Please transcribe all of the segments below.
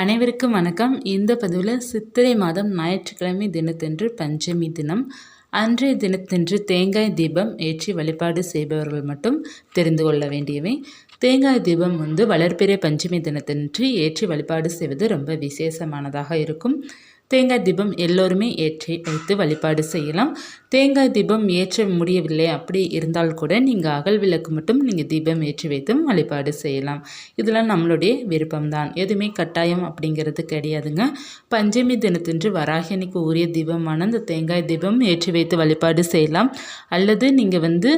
அனைவருக்கும் வணக்கம். இந்த பதிவில் சித்திரை மாதம் ஞாயிற்றுக்கிழமை தினத்தன்று பஞ்சமி தினம் அன்றைய தினத்தன்று தேங்காய் தீபம் ஏற்றி வழிபாடு செய்பவர்கள் மட்டும் தெரிந்து கொள்ள வேண்டியவை. தேங்காய் தீபம் வந்து வளர்பிறை பஞ்சமி தினத்தன்று ஏற்றி வழிபாடு செய்வது ரொம்ப விசேஷமானதாக இருக்கும். தேங்காய் தீபம் எல்லோருமே ஏற்றி வைத்து வழிபாடு செய்யலாம். தேங்காய் தீபம் ஏற்ற முடியவில்லை. அப்படி இருந்தால் கூட நீங்கள் அகல் விளக்கு மட்டும் நீங்கள் தீபம் ஏற்றி வைத்தும் வழிபாடு செய்யலாம். இதெல்லாம் நம்மளுடைய விருப்பம்தான். எதுவுமே கட்டாயம் அப்படிங்கிறது கிடையாதுங்க. பஞ்சமி தினத்தன்று வராகினிக்கு உரிய தீபமான அந்த தேங்காய் தீபம் ஏற்றி வைத்து வழிபாடு செய்யலாம். அல்லது நீங்கள் வந்து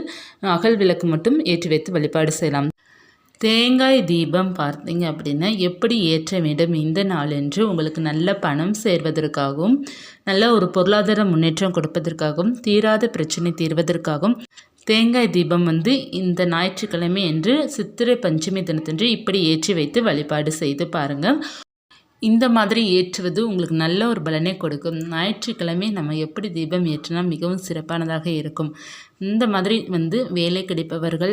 அகல் விளக்கு மட்டும் ஏற்றி வைத்து வழிபாடு செய்யலாம். தேங்காய் தீபம் பார்த்தீங்க அப்படின்னா எப்படி ஏற்ற வேண்டும் இந்த நாளென்று உங்களுக்கு நல்ல பணம் சேர்வதற்காகவும் நல்ல ஒரு பொருளாதார முன்னேற்றம் கொடுப்பதற்காகவும் தீராத பிரச்சனை தீர்வதற்காகவும் தேங்காய் தீபம் வந்து இந்த ஞாயிற்றுக்கிழமை என்று சித்திரை பஞ்சமி தினத்தன்று இப்படி ஏற்றி வைத்து வழிபாடு செய்து பாருங்கள் இந்த மாதிரி ஏற்றுவது உங்களுக்கு நல்ல ஒரு பலனை கொடுக்கும். ஞாயிற்றுக்கிழமை நம்ம எப்படி தீபம் ஏற்றினா மிகவும் சிறப்பானதாக இருக்கும். இந்த மாதிரி வந்து வேலை கிடைப்பவர்கள்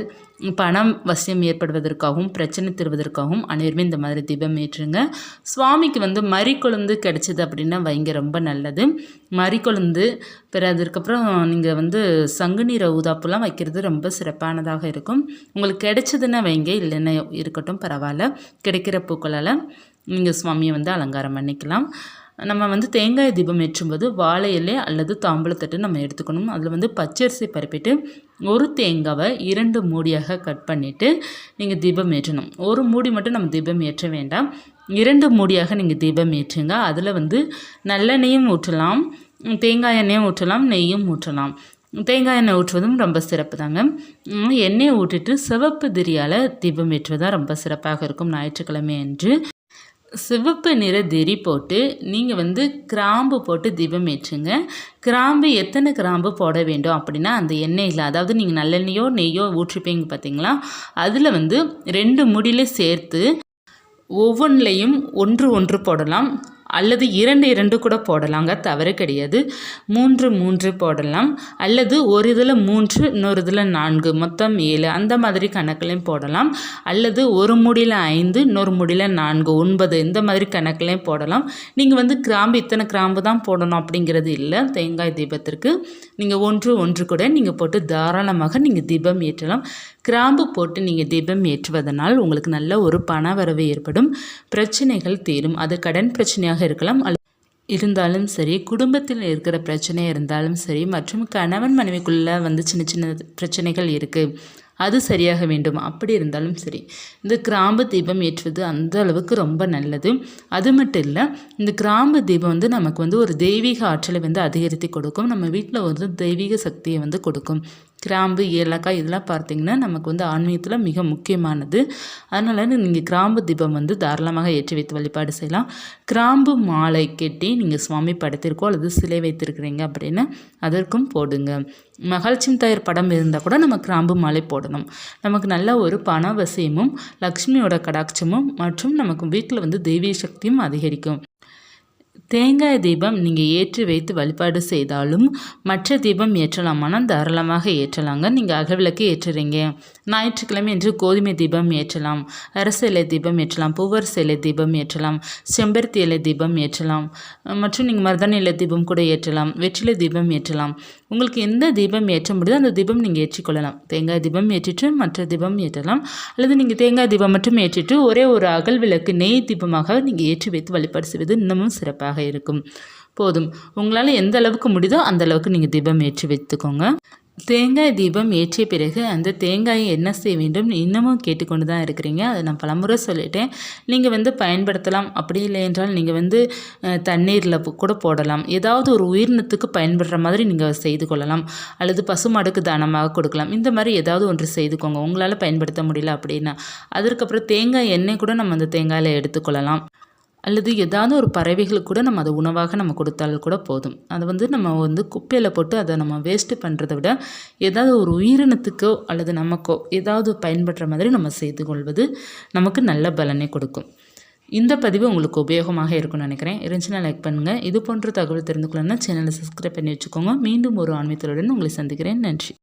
பணம் வசியம் ஏற்படுவதற்காகவும் பிரச்சனை தருவதற்காகவும் அனைவருமே இந்த மாதிரி தீபம் ஏற்றுங்க. சுவாமிக்கு வந்து மறிக்கொழுந்து கிடைச்சது அப்படின்னா வைங்க ரொம்ப நல்லது. மறிக்கொழுந்து பிற அதுக்கப்புறம் நீங்கள் வந்து சங்கு நீர ஊதாப்புலாம் வைக்கிறது ரொம்ப சிறப்பானதாக இருக்கும். உங்களுக்கு கிடைச்சதுன்னா வைங்க இல்லைன்னா இருக்கட்டும் பரவாயில்ல. கிடைக்கிற பூக்களால். நீங்கள் சுவாமியை வந்து அலங்காரம் பண்ணிக்கலாம். நம்ம வந்து தேங்காய் தீபம் ஏற்றும்போது வாழை இலை அல்லது தாம்பழத்தட்டு நம்ம எடுத்துக்கணும். அதில் வந்து பச்சரிசி பரப்பிட்டு ஒரு தேங்காவை இரண்டு மூடியாக கட் பண்ணிவிட்டு நீங்கள் தீபம் ஏற்றணும். ஒரு மூடி மட்டும் நம்ம தீபம் ஏற்ற வேண்டாம். இரண்டு மூடியாக நீங்கள் தீபம் ஏற்றுங்க. அதில் வந்து நல்லெண்ணெயும் ஊற்றலாம். தேங்காய் எண்ணெயும் ஊற்றலாம். நெய்யும் ஊற்றலாம். தேங்காய் எண்ணெய் ஊற்றுவதும் ரொம்ப சிறப்பு தாங்க எண்ணெயை ஊற்றிட்டு சிவப்பு திரியால் தீபம் ஏற்றுவதாக ரொம்ப சிறப்பாக இருக்கும். ஞாயிற்றுக்கிழமை அன்று சிவப்பு நிற திரி போட்டு நீங்கள் வந்து கிராம்பு போட்டு தீபம் ஏற்றுங்க. கிராம்பு எத்தனை கிராம்பு போட வேண்டும் அப்படின்னா அந்த எண்ணெயில் அதாவது நீங்கள் நல்லெண்ணெயோ நெய்யோ ஊற்றிப்பீங்க பார்த்தீங்களா? அதில் வந்து ரெண்டு முடியில சேர்த்து ஒவ்வொன்றிலையும் ஒன்று ஒன்று போடலாம். அல்லது இரண்டு இரண்டு கூட போடலாங்க தவறு கிடையாது. மூன்று மூன்று போடலாம். அல்லது ஒரு இதில் மூன்று இன்னொரு இதில் நான்கு மொத்தம் ஏழு அந்த மாதிரி கணக்குலையும் போடலாம். அல்லது ஒரு முடியில் ஐந்து இன்னொரு முடியில் நான்கு ஒன்பது இந்த மாதிரி கணக்குலையும் போடலாம். நீங்கள் வந்து கிராம்பு இத்தனை கிராம்பு தான் போடணும் அப்படிங்கிறது இல்லை தேங்காய் தீபத்திற்கு. நீங்கள் ஒன்று ஒன்று கூட நீங்கள் போட்டு தாராளமாக நீங்கள் தீபம் ஏற்றலாம். கிராம்பு போட்டு நீங்கள் தீபம் ஏற்றுவதனால் உங்களுக்கு நல்ல ஒரு பண வரவு ஏற்படும். பிரச்சனைகள் தீரும். அது கடன் பிரச்சனையாக இருக்கலாம் இருந்தாலும் சரி குடும்பத்தில் இருக்கிற பிரச்சனை இருந்தாலும் சரி மற்றும் கணவன் மனைவிக்குள்ளே வந்து சின்ன சின்ன பிரச்சனைகள் இருக்குது அது சரியாக வேண்டும். அப்படி இருந்தாலும் சரி இந்த கிராம்பு தீபம் ஏற்றுவது அந்த அளவுக்கு ரொம்ப நல்லது. அது மட்டும் இல்லை இந்த கிராம்பு தீபம் வந்து நமக்கு வந்து ஒரு தெய்வீக ஆற்றலை வந்து அதிகரித்து கொடுக்கும். நம்ம வீட்டில் வந்து தெய்வீக சக்தியை வந்து கொடுக்கும். கிராம்பு ஏலக்காய் இதெல்லாம் பார்த்தீங்கன்னா நமக்கு வந்து ஆன்மீகத்தில் மிக முக்கியமானது. அதனால் நீங்கள் கிராம்பு தீபம் வந்து தாராளமாக ஏற்றி வைத்து வழிபாடு செய்யலாம். கிராம்பு மாலை கெட்டி நீங்கள் சுவாமி படத்திற்கோ அல்லது சிலை வைத்திருக்கிறீங்க அப்படின்னா அதற்கும் போடுங்க. மகாலட்சுமி தாயர் படம் இருந்தால் கூட நம்ம கிராம்பு மாலை போடணும். நமக்கு நல்ல ஒரு பணவசியமும் லக்ஷ்மியோட கடாட்சமும் மற்றும் நமக்கு வீட்டில் வந்து தெய்வீக சக்தியும் அதிகரிக்கும். தேங்காய் தீபம் நீங்கள் ஏற்றி வைத்து வழிபாடு செய்தாலும் மற்ற தீபம் ஏற்றலாமானால் தாராளமாக ஏற்றலாங்க. நீங்கள் அகவிளக்கு ஏற்றுறீங்க. ஞாயிற்றுக்கிழமை என்று கோதுமை தீபம் ஏற்றலாம். அரசு இலை தீபம் ஏற்றலாம். பூவர் இலை தீபம் ஏற்றலாம். செம்பருத்தி இலை தீபம் ஏற்றலாம். மற்றும் நீங்கள் மருதாணி இலை தீபம் கூட ஏற்றலாம். வெற்றிலை தீபம் ஏற்றலாம். உங்களுக்கு எந்த தீபம் ஏற்ற முடியுதோ அந்த தீபம் நீங்கள் ஏற்றிக்கொள்ளலாம். தேங்காய் தீபம் ஏற்றிட்டு மற்ற தீபம் ஏற்றலாம். அல்லது நீங்கள் தேங்காய் தீபம் மட்டும் ஏற்றிட்டு ஒரே ஒரு அகல் விளக்கு நெய் தீபமாக நீங்கள் ஏற்றி வைத்து வழிபாடு செய்வது இன்னமும் சிறப்பாக இருக்கும். போதும். உங்களால் எந்த அளவுக்கு முடியுதோ அந்த அளவுக்கு நீங்கள் தீபம் ஏற்றி வைத்துக்கோங்க. தேங்காய் தீபம் ஏற்றிய பிறகு அந்த தேங்காயை என்ன செய்ய வேண்டும் இன்னமும் கேட்டுக்கொண்டு தான் இருக்கிறீங்க. அதை நான் பலமுறை சொல்லிட்டேன். நீங்கள் வந்து பயன்படுத்தலாம். அப்படி இல்லை என்றால் நீங்கள் வந்து தண்ணீரில் கூட போடலாம். ஏதாவது ஒரு உயிரினத்துக்கு பயன்படுற மாதிரி நீங்கள் செய்து கொள்ளலாம். அல்லது பசுமாடுக்கு தானமாக கொடுக்கலாம். இந்த மாதிரி ஏதாவது ஒன்று செய்துக்கோங்க. உங்களால் பயன்படுத்த முடியல அப்படின்னா. அதற்கப்புறம் தேங்காய் எண்ணெய் கூட நம்ம அந்த தேங்காயில் எடுத்துக்கொள்ளலாம். அல்லது ஏதாவது ஒரு பறவைகளுக்கு கூட நம்ம அதை உணவாக நம்ம கொடுத்தால் கூட போதும். அதை வந்து நம்ம வந்து குப்பையில் போட்டு அதை நம்ம வேஸ்ட்டு பண்ணுறத விட ஏதாவது ஒரு உயிரினத்துக்கோ அல்லது நமக்கோ ஏதாவது பயன்படுற மாதிரி நம்ம செய்து கொள்வது நமக்கு நல்ல பலனை கொடுக்கும். இந்த பதிவு உங்களுக்கு உபயோகமாக இருக்கும்னு நினைக்கிறேன். இருந்துச்சுன்னா லைக் பண்ணுங்கள் இது போன்ற தகவல் தெரிந்து கொள்ளணும்னா சேனலை சப்ஸ்கிரைப் பண்ணி வச்சுக்கோங்க. மீண்டும் ஒரு ஆன்மீகத்துடன் உங்களை சந்திக்கிறேன். நன்றி.